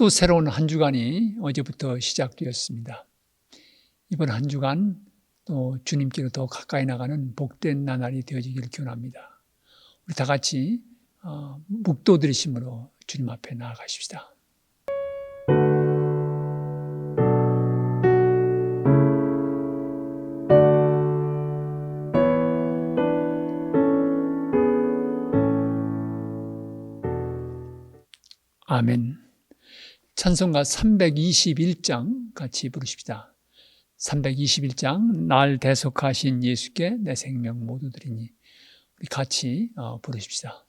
또 새로운 한 주간이 어제부터 시작되었습니다. 이번 한 주간 또 주님께로 더 가까이 나가는 복된 나날이 되어지기를 기원합니다. 우리 다 같이 어, 묵도 들이심으로 주님 앞에 나아가십시다. 아멘. 찬송가 321장 같이 부르십시다. 321장 날 대속하신 예수께 내 생명 모두 드리니 우리 같이 어, 부르십시다.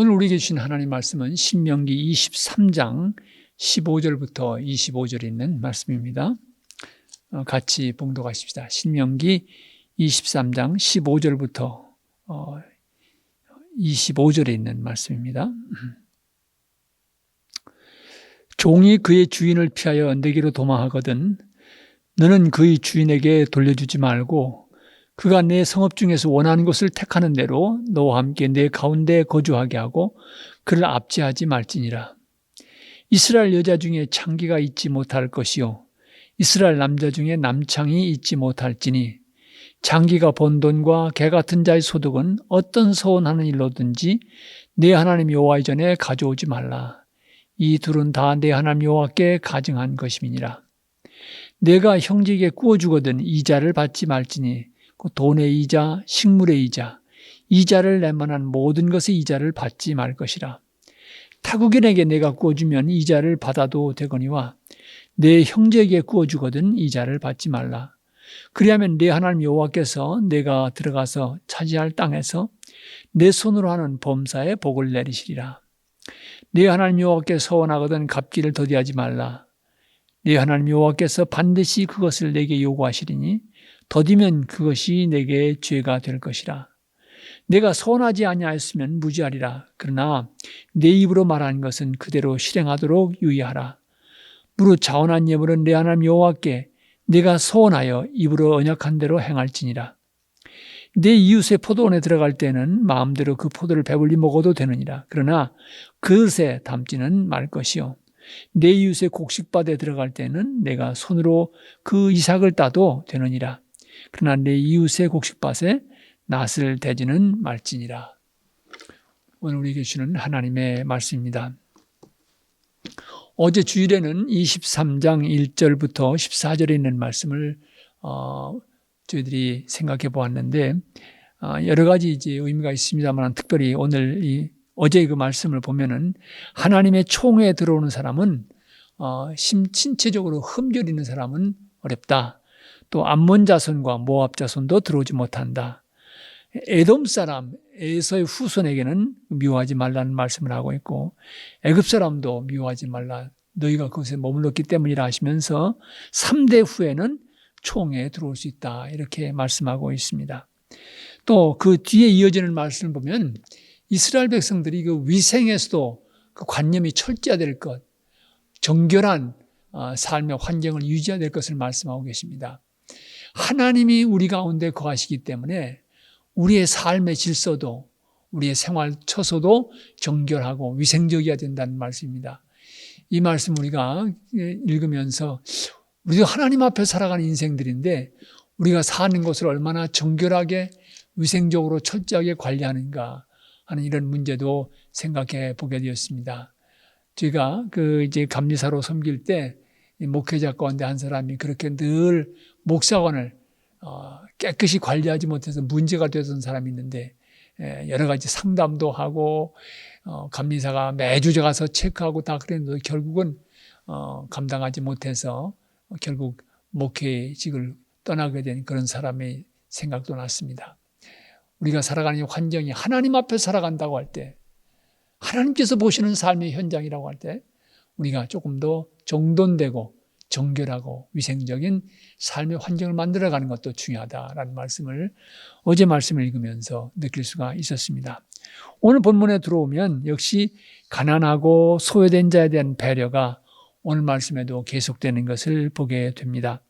오늘 우리에게 주신 하나님 말씀은 신명기 23장 15절부터 25절 있는 말씀입니다. 어, 같이 봉독하십시다. 신명기 23장 15절부터 25절에 있는 말씀입니다. 종이 그의 주인을 피하여 내게로 도망하거든 너는 그의 주인에게 돌려주지 말고 그가 내 성읍 중에서 원하는 곳을 택하는 대로 너와 함께 내 가운데 거주하게 하고 그를 압제하지 말지니라. 이스라엘 여자 중에 창기가 있지 못할 것이요 이스라엘 남자 중에 남창이 있지 못할지니 장기가 번 돈과 개 같은 자의 소득은 어떤 서원하는 일로든지 내 하나님 여호와 전에 가져오지 말라. 이 둘은 다 내 하나님 여호와께 가증한 것임이니라. 내가 형제에게 구워 주거든 이자를 받지 말지니 그 돈의 이자, 식물의 이자, 이자를 낼만한 모든 것의 이자를 받지 말 것이라. 타국인에게 내가 구워주면 이자를 받아도 되거니와 내 형제에게 구워주거든 이자를 받지 말라. 그리하면 내 하나님 여호와께서 내가 들어가서 차지할 땅에서 내 손으로 하는 범사에 복을 내리시리라. 내 하나님 여호와께 서원하거든 갚기를 더디하지 말라. 내 하나님 여호와께서 반드시 그것을 내게 요구하시리니 더디면 그것이 내게 죄가 될 것이라. 내가 선하지 아니하였으면 무지하리라. 그러나 내 입으로 말하는 것은 그대로 실행하도록 유의하라. 무릇 자원한 예물은 내 하나님 여호와께 내가 소원하여 입으로 언약한 대로 행할지니라. 내 이웃의 포도원에 들어갈 때는 마음대로 그 포도를 배불리 먹어도 되느니라. 그러나 그릇에 담지는 말 것이요. 내 이웃의 곡식밭에 들어갈 때는 내가 손으로 그 이삭을 따도 되느니라. 그러나 내 이웃의 곡식밭에 낫을 대지는 말지니라. 오늘 우리에게 주는 하나님의 말씀입니다. 어제 주일에는 23장 1절부터 14절에 있는 말씀을 어, 저희들이 생각해 보았는데 어, 여러 가지 이제 의미가 있습니다만 특별히 오늘 이 어제 그 말씀을 보면은 하나님의 총회에 들어오는 사람은 어, 신체적으로 흠결 있는 사람은 어렵다. 또 암몬 자손과 모압 자손도 들어오지 못한다. 에돔 사람 에서의 후손에게는 미워하지 말라는 말씀을 하고 있고 애굽 사람도 미워하지 말라 너희가 그것에 머물렀기 때문이라 하시면서 3대 후에는 총에 들어올 수 있다 이렇게 말씀하고 있습니다. 또 그 뒤에 이어지는 말씀을 보면 이스라엘 백성들이 그 위생에서도 그 관념이 철저해야 될 것, 정결한 어, 삶의 환경을 유지해야 될 것을 말씀하고 계십니다. 하나님이 우리 가운데 거하시기 때문에 우리의 삶의 질서도 우리의 생활 처소도 정결하고 위생적이어야 된다는 말씀입니다. 이 말씀 우리가 읽으면서 우리도 하나님 앞에 살아가는 인생들인데 우리가 사는 것을 얼마나 정결하게 위생적으로 철저하게 관리하는가 하는 이런 문제도 생각해 보게 되었습니다. 제가 그 이제 감리사로 섬길 때이 목회자 가운데 한 사람이 그렇게 늘 목사관을 어, 깨끗이 관리하지 못해서 문제가 되던 사람이 있는데 예, 여러 가지 상담도 하고 어, 감리사가 매주 가서 체크하고 다 그랬는데 결국은 어, 감당하지 못해서 결국 목회직을 떠나게 된 그런 사람의 생각도 났습니다. 우리가 살아가는 환경이 하나님 앞에 살아간다고 할 때, 하나님께서 보시는 삶의 현장이라고 할 때, 우리가 조금 더 정돈되고 정결하고 위생적인 삶의 환경을 만들어가는 것도 중요하다라는 말씀을 어제 말씀을 읽으면서 느낄 수가 있었습니다. 오늘 본문에 들어오면 역시 가난하고 소외된 자에 대한 배려가 오늘 말씀에도 계속되는 것을 보게 됩니다.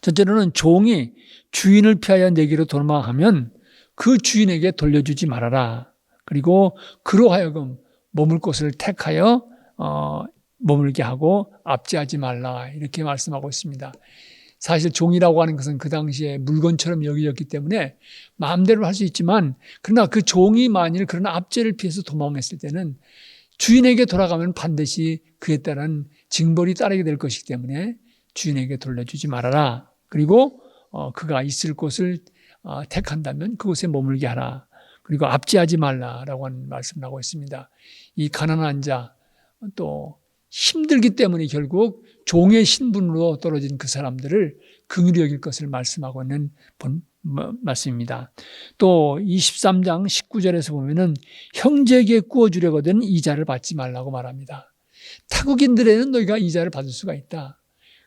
첫째로는 종이 주인을 피하여 내기로 도망하면 그 주인에게 돌려주지 말아라. 그리고 그로 하여금 머물 곳을 택하여 어, 머물게 하고 압제하지 말라 이렇게 말씀하고 있습니다. 사실 종이라고 하는 것은 그 당시에 물건처럼 여겨졌기 때문에 마음대로 할 수 있지만 그러나 그 종이 만일 그런 압제를 피해서 도망했을 때는 주인에게 돌아가면 반드시 그에 따른 징벌이 따르게 될 것이기 때문에 주인에게 돌려주지 말아라. 그리고 어, 그가 있을 곳을 어, 택한다면 그곳에 머물게 하라. 그리고 압제하지 말라라고 하는 말씀을 하고 있습니다. 이 가난한 자, 또 힘들기 때문에 결국 종의 신분으로 떨어진 그 사람들을 긍휼히 여길 것을 말씀하고 있는 본, 말씀입니다. 또 23장 19절에서 보면은 형제에게 구워 주려거든 이자를 받지 말라고 말합니다. 타국인들에는 너희가 이자를 받을 수가 있다.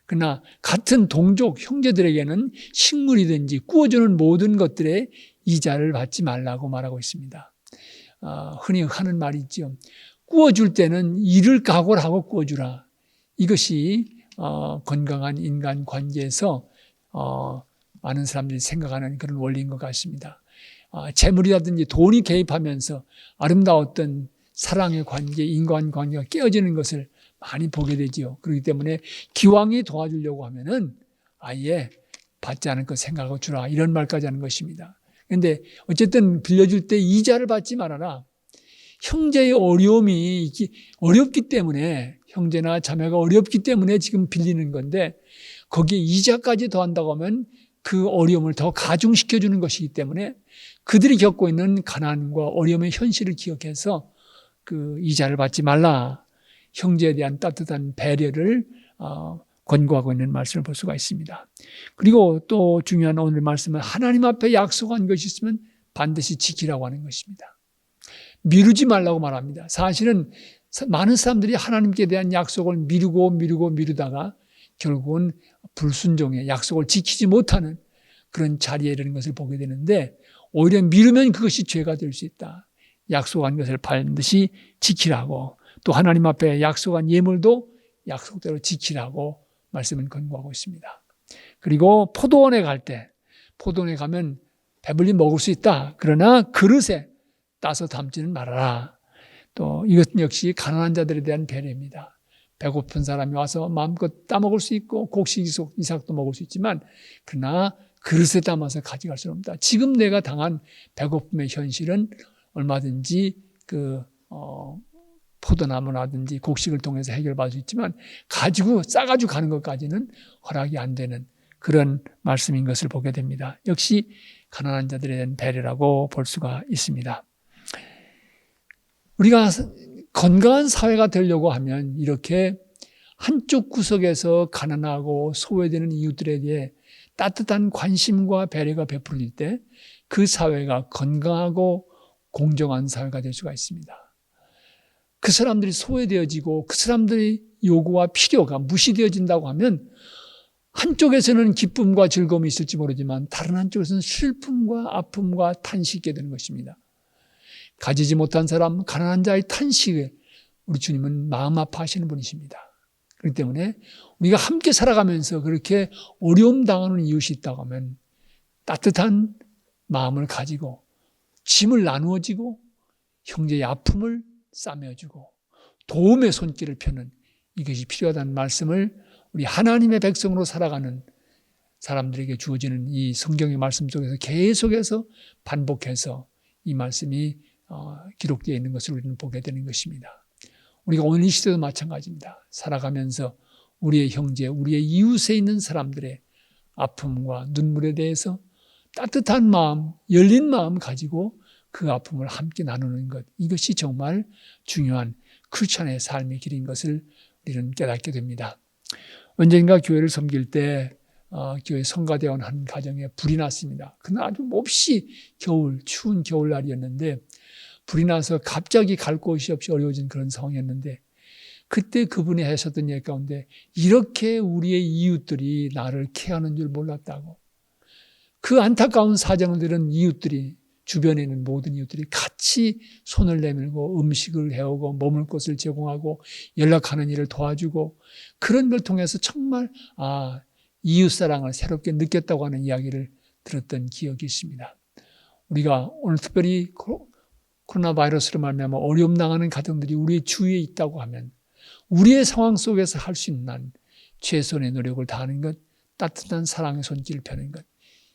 그러나 같은 동족 형제들에게는 식물이든지 구워주는 모든 것들에 이자를 받지 말라고 말하고 있습니다. 어, 흔히 하는 말이 있죠. 구워줄 때는 이를 각오를 하고 구워주라. 이것이 어, 건강한 인간 관계에서 어, 많은 사람들이 생각하는 그런 원리인 것 같습니다. 어, 재물이라든지 돈이 개입하면서 아름다웠던 사랑의 관계, 인간 관계가 깨어지는 것을 많이 보게 되지요. 그렇기 때문에 기왕이 도와주려고 하면은 아예 받지 않을 것 생각하고 주라. 이런 말까지 하는 것입니다. 근데 어쨌든 빌려줄 때 이자를 받지 말아라. 형제의 어려움이 어렵기 때문에 형제나 자매가 어렵기 때문에 지금 빌리는 건데 거기에 이자까지 더한다고 하면 그 어려움을 더 가중시켜 주는 것이기 때문에 그들이 겪고 있는 가난과 어려움의 현실을 기억해서 그 이자를 받지 말라 형제에 대한 따뜻한 배려를 어, 권고하고 있는 말씀을 볼 수가 있습니다. 그리고 또 중요한 오늘 말씀은 하나님 앞에 약속한 것이 있으면 반드시 지키라고 하는 것입니다. 미루지 말라고 말합니다. 사실은 많은 사람들이 하나님께 대한 약속을 미루고 미루고 미루다가 결국은 불순종의 약속을 지키지 못하는 그런 자리에 이르는 것을 보게 되는데 오히려 미루면 그것이 죄가 될 수 있다. 약속한 것을 반드시 지키라고 또 하나님 앞에 약속한 예물도 약속대로 지키라고 말씀을 권고하고 있습니다. 그리고 포도원에 갈 때 포도원에 가면 배불리 먹을 수 있다. 그러나 그릇에 따서 담지는 말아라. 또 이것 역시 가난한 자들에 대한 배려입니다. 배고픈 사람이 와서 마음껏 따먹을 수 있고 곡식 이삭도 먹을 수 있지만 그러나 그릇에 담아서 가져갈 수는 없다. 지금 내가 당한 배고픔의 현실은 얼마든지 그 어, 포도나무라든지 곡식을 통해서 해결받을 수 있지만 가지고 싸가지고 가는 것까지는 허락이 안 되는 그런 말씀인 것을 보게 됩니다. 역시 가난한 자들에 대한 배려라고 볼 수가 있습니다. 우리가 건강한 사회가 되려고 하면 이렇게 한쪽 구석에서 가난하고 소외되는 이웃들에 대해 따뜻한 관심과 배려가 베풀어질 때그 사회가 건강하고 공정한 사회가 될 수가 있습니다. 그 사람들이 소외되어지고 그 사람들의 요구와 필요가 무시되어진다고 하면 한쪽에서는 기쁨과 즐거움이 있을지 모르지만 다른 한쪽에서는 슬픔과 아픔과 탄식이 되는 것입니다. 가지지 못한 사람, 가난한 자의 탄식에 우리 주님은 마음 아파하시는 분이십니다. 그렇기 때문에 우리가 함께 살아가면서 그렇게 어려움 당하는 이웃이 있다고 하면 따뜻한 마음을 가지고 짐을 나누어지고 형제의 아픔을 싸매어주고 도움의 손길을 펴는 이것이 필요하다는 말씀을 우리 하나님의 백성으로 살아가는 사람들에게 주어지는 이 성경의 말씀 속에서 계속해서 반복해서 이 말씀이 어, 기록되어 있는 것을 우리는 보게 되는 것입니다. 우리가 오늘 이 시대도 마찬가지입니다. 살아가면서 우리의 형제, 우리의 이웃에 있는 사람들의 아픔과 눈물에 대해서 따뜻한 마음, 열린 마음 가지고 그 아픔을 함께 나누는 것. 이것이 정말 중요한 크리스천의 삶의 길인 것을 우리는 깨닫게 됩니다. 언젠가 교회를 섬길 때 어, 교회 성가대원 한 가정에 불이 났습니다. 그날 아주 몹시 겨울, 추운 겨울날이었는데 불이 나서 갑자기 갈 곳이 없이 어려워진 그런 상황이었는데 그때 그분이 하셨던 얘기 가운데 이렇게 우리의 이웃들이 나를 케어하는 줄 몰랐다고 그 안타까운 사정을 들은 이웃들이 주변에 있는 모든 이웃들이 같이 손을 내밀고 음식을 해오고 머물 곳을 제공하고 연락하는 일을 도와주고 그런 걸 통해서 정말 아 이웃 사랑을 새롭게 느꼈다고 하는 이야기를 들었던 기억이 있습니다. 우리가 오늘 특별히 코로나 바이러스로 말미암아 어려움 당하는 가정들이 우리의 주위에 있다고 하면 우리의 상황 속에서 할 수 있는 최선의 노력을 다하는 것, 따뜻한 사랑의 손길을 펴는 것,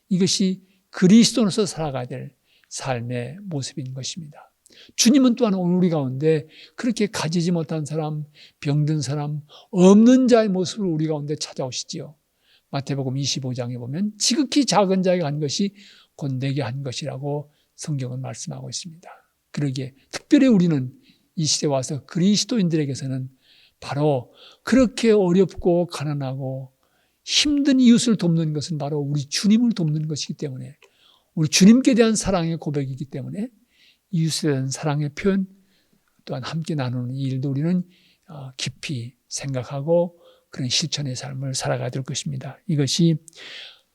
이것이 그리스도로서 살아가야 될 삶의 모습인 것입니다. 주님은 또한 오늘 우리 가운데 그렇게 가지지 못한 사람, 병든 사람, 없는 자의 모습을 우리 가운데 찾아오시지요. 마태복음 25장에 보면 지극히 작은 자에게 한 것이 곧 내게 한 것이라고 성경은 말씀하고 있습니다. 그러기에 특별히 우리는 이 시대에 와서 그리스도인들에게서는 바로 그렇게 어렵고 가난하고 힘든 이웃을 돕는 것은 바로 우리 주님을 돕는 것이기 때문에 우리 주님께 대한 사랑의 고백이기 때문에 이웃에 대한 사랑의 표현 또한 함께 나누는 이 일도 우리는 어, 깊이 생각하고 그런 실천의 삶을 살아가야 될 것입니다. 이것이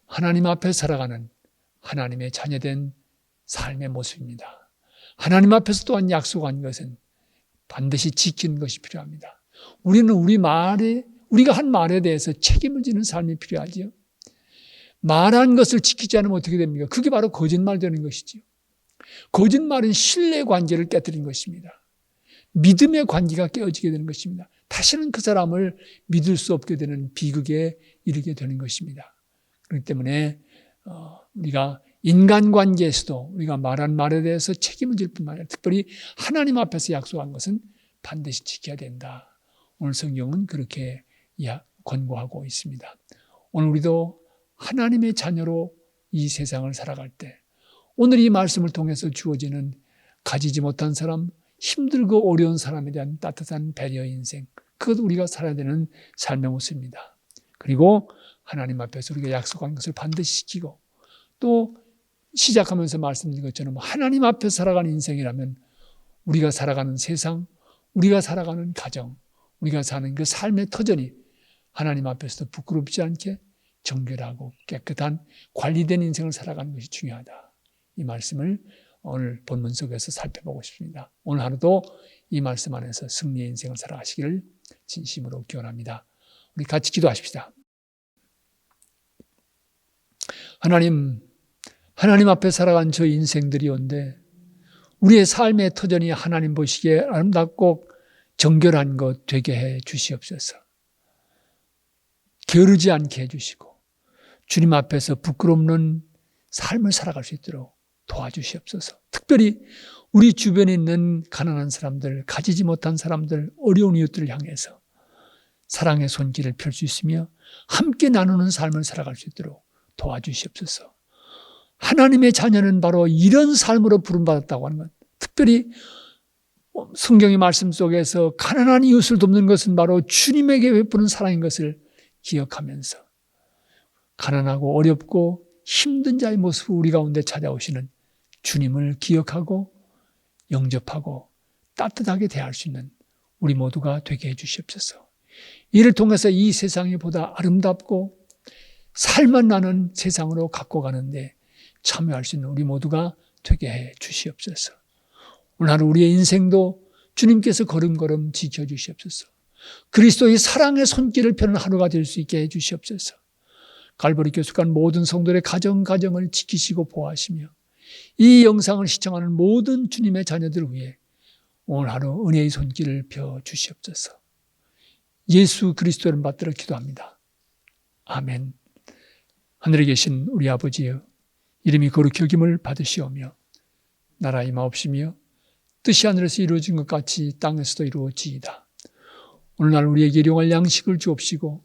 하나님 앞에 살아가는 하나님의 자녀된 삶의 모습입니다. 하나님 앞에서 또한 약속한 것은 반드시 지키는 것이 필요합니다. 우리는 우리 말에 우리가 한 말에 대해서 책임을 지는 삶이 필요하지요. 말한 것을 지키지 않으면 어떻게 됩니까? 그게 바로 거짓말 되는 것이지요. 거짓말은 신뢰 관계를 깨뜨린 것입니다. 믿음의 관계가 깨어지게 되는 것입니다. 다시는 그 사람을 믿을 수 없게 되는 비극에 이르게 되는 것입니다. 그렇기 때문에 어, 우리가 인간관계에서도 우리가 말한 말에 대해서 책임을 질 뿐만 아니라 특별히 하나님 앞에서 약속한 것은 반드시 지켜야 된다. 오늘 성경은 그렇게 권고하고 있습니다. 오늘 우리도 하나님의 자녀로 이 세상을 살아갈 때 오늘 이 말씀을 통해서 주어지는 가지지 못한 사람, 힘들고 어려운 사람에 대한 따뜻한 배려 인생, 그것 우리가 살아야 되는 삶의 모습입니다. 그리고 하나님 앞에서 우리가 약속한 것을 반드시 지키고 또 시작하면서 말씀드린 것처럼 하나님 앞에 살아가는 인생이라면 우리가 살아가는 세상, 우리가 살아가는 가정, 우리가 사는 그 삶의 터전이 하나님 앞에서도 부끄럽지 않게 정결하고 깨끗한 관리된 인생을 살아가는 것이 중요하다. 이 말씀을 오늘 본문 속에서 살펴보고 싶습니다. 오늘 하루도 이 말씀 안에서 승리의 인생을 살아가시기를 진심으로 기원합니다. 우리 같이 기도하십시다. 하나님, 하나님 앞에 살아간 저 인생들이 온데 우리의 삶의 터전이 하나님 보시기에 아름답고 정결한 것 되게 해 주시옵소서. 게으르지 않게 해주시고 주님 앞에서 부끄럽는 삶을 살아갈 수 있도록 도와주시옵소서. 특별히 우리 주변에 있는 가난한 사람들, 가지지 못한 사람들, 어려운 이웃들을 향해서 사랑의 손길을 펼 수 있으며 함께 나누는 삶을 살아갈 수 있도록 도와주시옵소서. 하나님의 자녀는 바로 이런 삶으로 부름받았다고 하는 것. 특별히 성경의 말씀 속에서 가난한 이웃을 돕는 것은 바로 주님에게 베푸는 사랑인 것을 기억하면서 가난하고 어렵고 힘든 자의 모습을 우리 가운데 찾아오시는 주님을 기억하고 영접하고 따뜻하게 대할 수 있는 우리 모두가 되게 해 주시옵소서. 이를 통해서 이 세상이 보다 아름답고 살만 나는 세상으로 갖고 가는데 참여할 수 있는 우리 모두가 되게 해 주시옵소서. 오늘 하루 우리의 인생도 주님께서 걸음걸음 지켜 주시옵소서. 그리스도의 사랑의 손길을 펴는 하루가 될 수 있게 해 주시옵소서. 갈보리 교숙한 모든 성도의 가정 가정을 지키시고 보호하시며 이 영상을 시청하는 모든 주님의 자녀들 위해 오늘 하루 은혜의 손길을 펴 주시옵소서. 예수 그리스도를 받들어 기도합니다. 아멘. 하늘에 계신 우리 아버지여 이름이 거룩히 여김을 받으시오며 나라 임하옵시며 뜻이 하늘에서 이루어진 것 같이 땅에서도 이루어지이다. 오늘날 우리에게 일용할 양식을 주옵시고